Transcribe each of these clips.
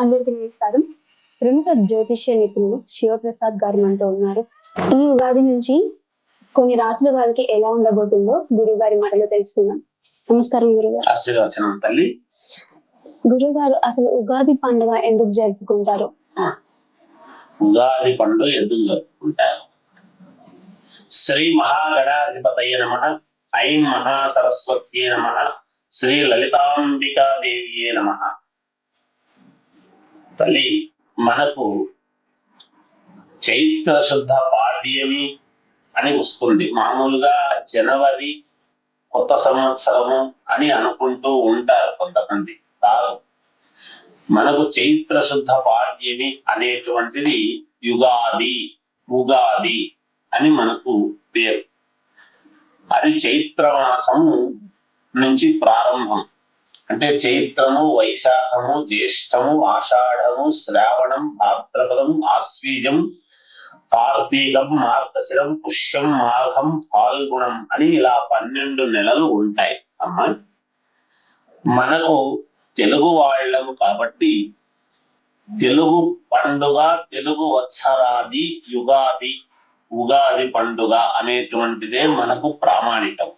అందరికీ నమస్కారం. ప్రముఖ జ్యోతిష్య నిపుణులు శివప్రసాద్ గారు మనతో ఉన్నారు. ఈ ఉగాది నుంచి కొన్ని రాసుల వారికి ఎలా ఉండబోతుందో గురువు గారి మాటలో తెలుసుకుందాం. నమస్కారం గురుగారు తల్లి. గురువు గారు అసలు ఉగాది పండుగ ఎందుకు జరుపుకుంటారు? ఉగాది పండుగ ఎందుకు జరుపుకుంటారు? శ్రీ మహాగణాధిపతయ నమ ఐం మహాసరస్వత్యే నమ శ్రీ లలితాంబికా దేవియే నమ. తల్లి మనకు చైత్ర శుద్ధ పాడ్యమి అని వస్తుంది. మామూలుగా జనవరి కొత్త సంవత్సరము అని అనుకుంటూ ఉంటారు కొంతమంది. కాదు మనకు చైత్ర శుద్ధ పాడ్యమి అనేటువంటిది యుగాది ఉగాది అని మనకు పేరు. అది చైత్ర మాసము నుంచి ప్రారంభం. అంటే చైత్రము వైశాఖము జ్యేష్టము ఆషాఢము శ్రావణం భాద్రపదం ఆశ్వీజం కార్తీకం మార్గశిరం పుష్యం మాఘం ఫాల్గుణం అని ఇలా పన్నెండు నెలలు ఉంటాయి. అమ్మ మనకు తెలుగు వాళ్ళము కాబట్టి తెలుగు పండుగ తెలుగు వత్సరాది యుగాది ఉగాది పండుగ అనేటువంటిదే మనకు ప్రామాణికం.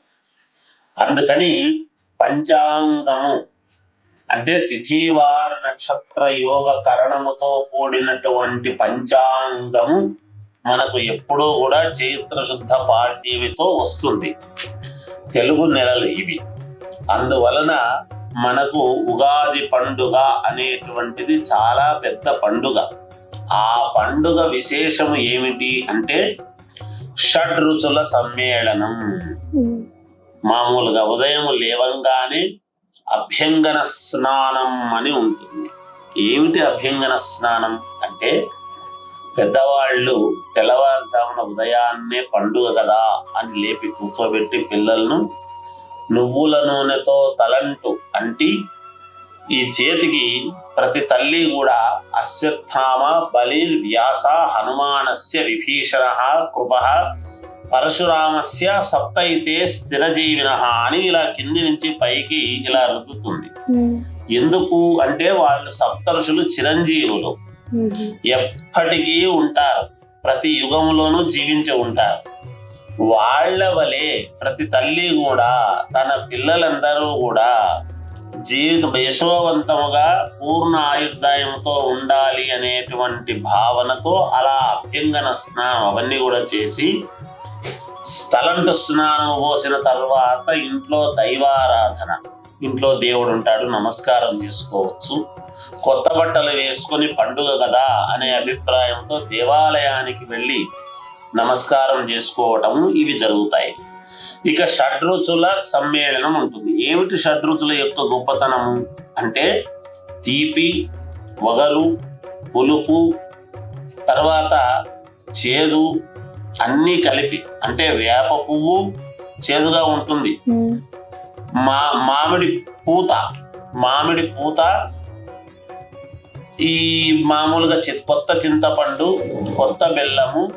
అందుకని పంచాంగము అంటే తిథివార నక్షత్ర యోగ కరణముతో కూడినటువంటి పంచాంగము మనకు ఎప్పుడూ కూడా చైత్ర శుద్ధ పాడ్యమితో వస్తుంది. తెలుగు నెలలు ఇవి. అందువలన మనకు ఉగాది పండుగ అనేటువంటిది చాలా పెద్ద పండుగ. ఆ పండుగ విశేషము ఏమిటి అంటే షడ్రుచుల సమ్మేళనం. మామూలుగా ఉదయం లేవంగానే అభ్యంగన స్నానం అని ఉంటుంది. ఏమిటి అభ్యంగన స్నానం అంటే పెద్దవాళ్ళు తెల్లవారుజామున ఉదయాన్నే పండుగ కదా అని లేపి కూర్చోబెట్టి పిల్లలను నువ్వుల నూనెతో తలంటు అంటి ఈ చేతికి ప్రతి తల్లి కూడా అశ్వత్థామ బలి వ్యాస హనుమానస్య విభీషణ కృప పరశురామస్య సప్తయితే స్థిరజీవిన అని ఇలా కింది నుంచి పైకి ఇలా రుద్దుతుంది. ఎందుకు అంటే వాళ్ళు సప్తరుషులు చిరంజీవులు. ఎప్పటికీ ఉంటారు. ప్రతి యుగంలోనూ జీవించి ఉంటారు. వాళ్ళ వలె ప్రతి తల్లి కూడా తన పిల్లలందరూ కూడా జీవిత యశోవంతముగా పూర్ణ ఆయుర్దాయంతో ఉండాలి అనేటువంటి భావనతో అలా అభ్యంగన స్నానం అవన్నీ కూడా చేసి స్థలంటు స్నానం పోసిన తర్వాత ఇంట్లో దైవారాధన. ఇంట్లో దేవుడు ఉంటాడు నమస్కారం చేసుకోవచ్చు. కొత్త బట్టలు వేసుకొని పండుగ కదా అనే అభిప్రాయంతో దేవాలయానికి వెళ్ళి నమస్కారం చేసుకోవటం ఇవి జరుగుతాయి. ఇక షడ్రుచుల సమ్మేళనం ఉంటుంది. ఏమిటి షడ్రుచుల యొక్క గొప్పతనము అంటే తీపి వగరు పులుపు తర్వాత చేదు అన్నీ కలిపి అంటే వేప పువ్వు చేదుగా ఉంటుంది. మా మామిడి పూత మామిడి పూత ఈ మామూలుగా కొత్త చింతపండు కొత్త బెల్లము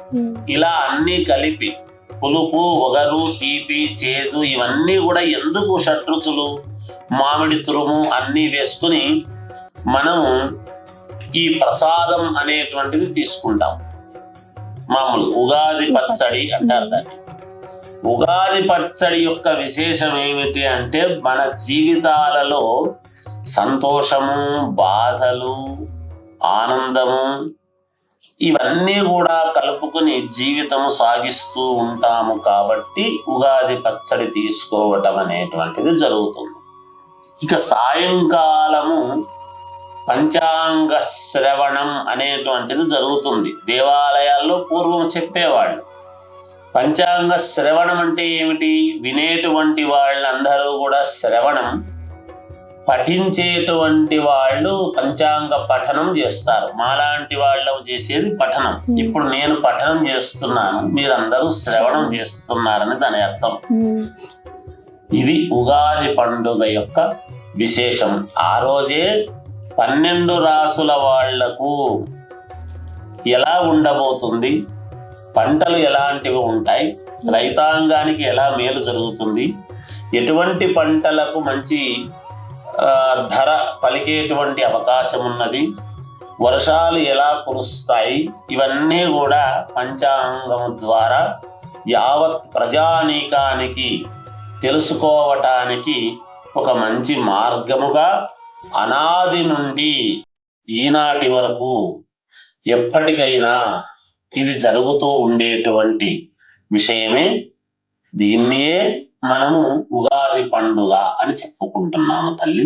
ఇలా అన్నీ కలిపి పులుపు ఒగరు తీపి చేదు ఇవన్నీ కూడా ఎందుకు షడ్రుచులు మామిడి తురుము అన్నీ వేసుకుని మనము ఈ ప్రసాదం అనేటువంటిది తీసుకుంటాం. మామూలు ఉగాది పచ్చడి అంటారు దాన్ని. ఉగాది పచ్చడి యొక్క విశేషం ఏమిటి అంటే మన జీవితాలలో సంతోషము బాధలు ఆనందము ఇవన్నీ కూడా కలుపుకొని జీవితము సాగిస్తూ ఉంటాము కాబట్టి ఉగాది పచ్చడి తీసుకోవటం అనేటువంటిది జరుగుతుంది. ఇక సాయంకాలము పంచాంగ శ్రవణం అనేటువంటిది జరుగుతుంది. దేవాలయాల్లో పూర్వం చెప్పేవాళ్ళు. పంచాంగ శ్రవణం అంటే ఏమిటి? వినేటువంటి వాళ్ళందరూ కూడా శ్రవణం పఠించేటువంటి వాళ్ళు పంచాంగ పఠనం చేస్తారు. మాలాంటి వాళ్ళు చేసేది పఠనం. ఇప్పుడు నేను పఠనం చేస్తున్నాను. మీరందరూ శ్రవణం చేస్తున్నారని దాని అర్థం. ఇది ఉగాది పండుగ యొక్క విశేషం. ఆ రోజే పన్నెండు రాసుల వాళ్ళకు ఎలా ఉండబోతుంది? పంటలు ఎలాంటివి ఉంటాయి? రైతాంగానికి ఎలా మేలు జరుగుతుంది? ఎటువంటి పంటలకు మంచి ధర పలికేటువంటి అవకాశం ఉన్నది? వర్షాలు ఎలా కురుస్తాయి? ఇవన్నీ కూడా పంచాంగం ద్వారా యావత్ ప్రజానీకానికి తెలుసుకోవటానికి ఒక మంచి మార్గముగా అనాది నుండి ఈనాటి వరకు ఎప్పటికైనా ఇది జరుగుతూ ఉండేటువంటి విషయమే. దీన్నే మనము ఉగాది పండుగ అని చెప్పుకుంటున్నాము తల్లి.